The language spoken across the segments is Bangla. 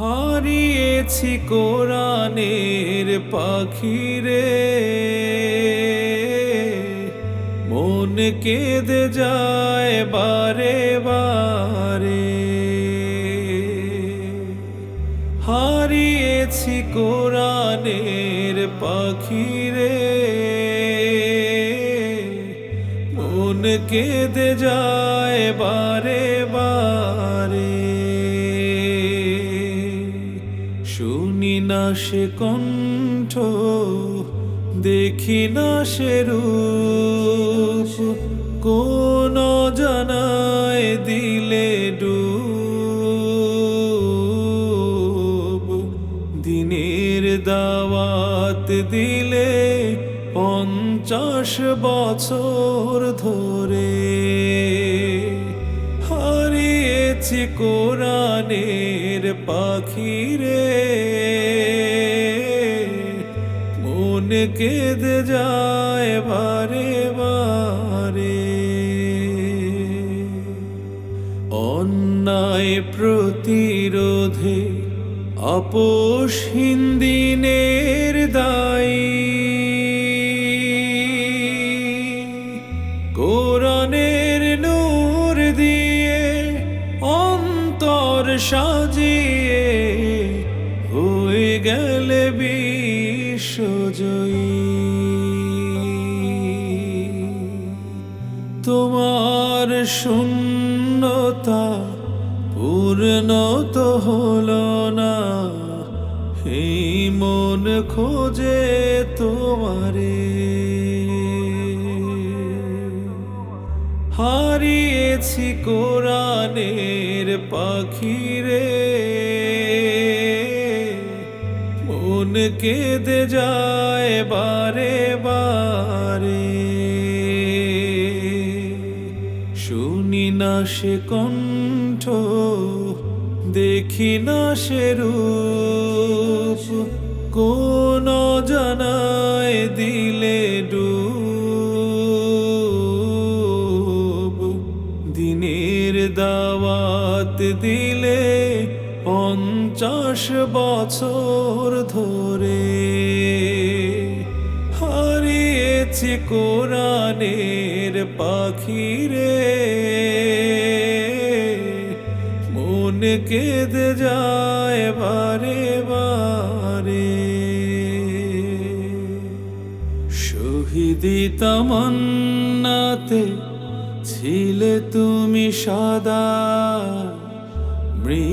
হারিয়েছি কোরআনের পাখিরে। মন কেঁদে যায় বারে বারে। হারিয়েছি কোরআনের পাখিরে। মন কেঁদে যায় বারে বারে। না সে কণ্ঠ, দেখি না সে রূপ। কোন জানায় দিলে ডুব। দিনের দাওয়াত দিলে পঞ্চাশ বছর ধরে হারিয়েছি কোরআনের পাখিরে। মন কেঁদে যায় বারে বারে। অন্যায় প্রতিরোধে আপোষ হিন্দিনের দায়ী। কোরআনের নূর দিয়ে অন্তর সাজিয়ে হয়ে গেলে বিশ্বজয়ী। তোমার শূন্যতা পূর্ণ তো হলো না। এই মন খোঁজে তোমারে। হারিয়েছি কোরআনের পাখিরে। মন কেঁদে যায় বারে বারে। শুনি না সে কণ্ঠ, দেখি না সে রূপ। কোন জানায় দিলে ডুব দিলে পঞ্চাশ বছর ধরে হারিয়েছি কোরআনের পাখিরে। মন কেঁদে যায় বারে বারে। শহীদি তামান্নাতে ছিলে তুমি সদা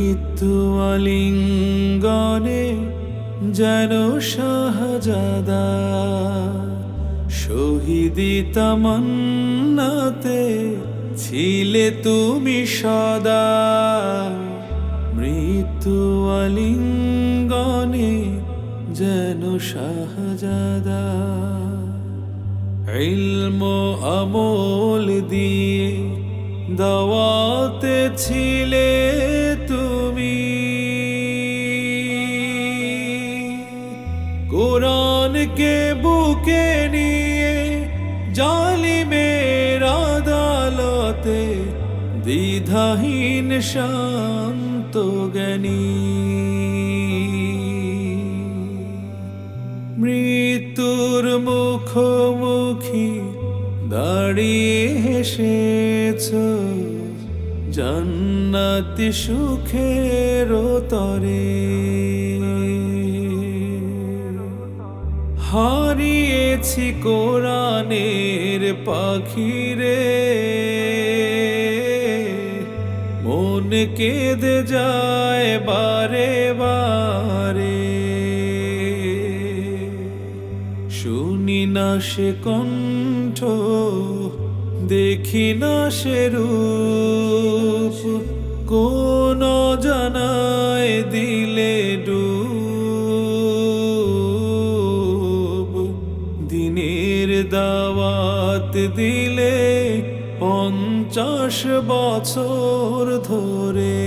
মৃত্যু আলিঙ্গনে যেন শাহজাদা শহীদি তামান্নাতে ছিলে তুমি সদা। মৃত্যু আলিঙ্গনে যেন শাহজাদা ইলম আমল দিয়ে দাওয়াতে ছিলে কোরআনকে বুকে নিয়ে জালিমের আদালতে দ্বিধাহীন শান্ত জ্ঞানী। মৃত্যুর মুখোমুখি দাঁড়িয়ে হেসেছ, জান্নাতি সুখের তরে। হারিয়েছি কোরআনের পাখিরে। মন কেঁদে যায় বারে বারে। শুনি না সে কণ্ঠ, দেখি না সে রূপ। কোন জানায় দাওয়াত দিলে পঞ্চাশ বছর ধরে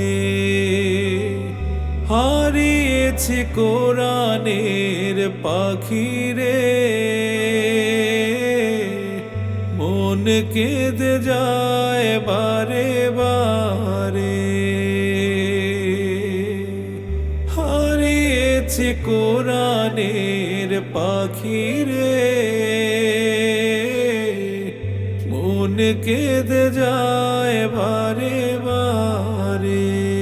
হারিয়েছি কোরআনের পাখিরে। মন কেঁদে যায় বারে বারে। হারিয়েছে কোরআনের পাখি কেঁদে যায় বারে বারে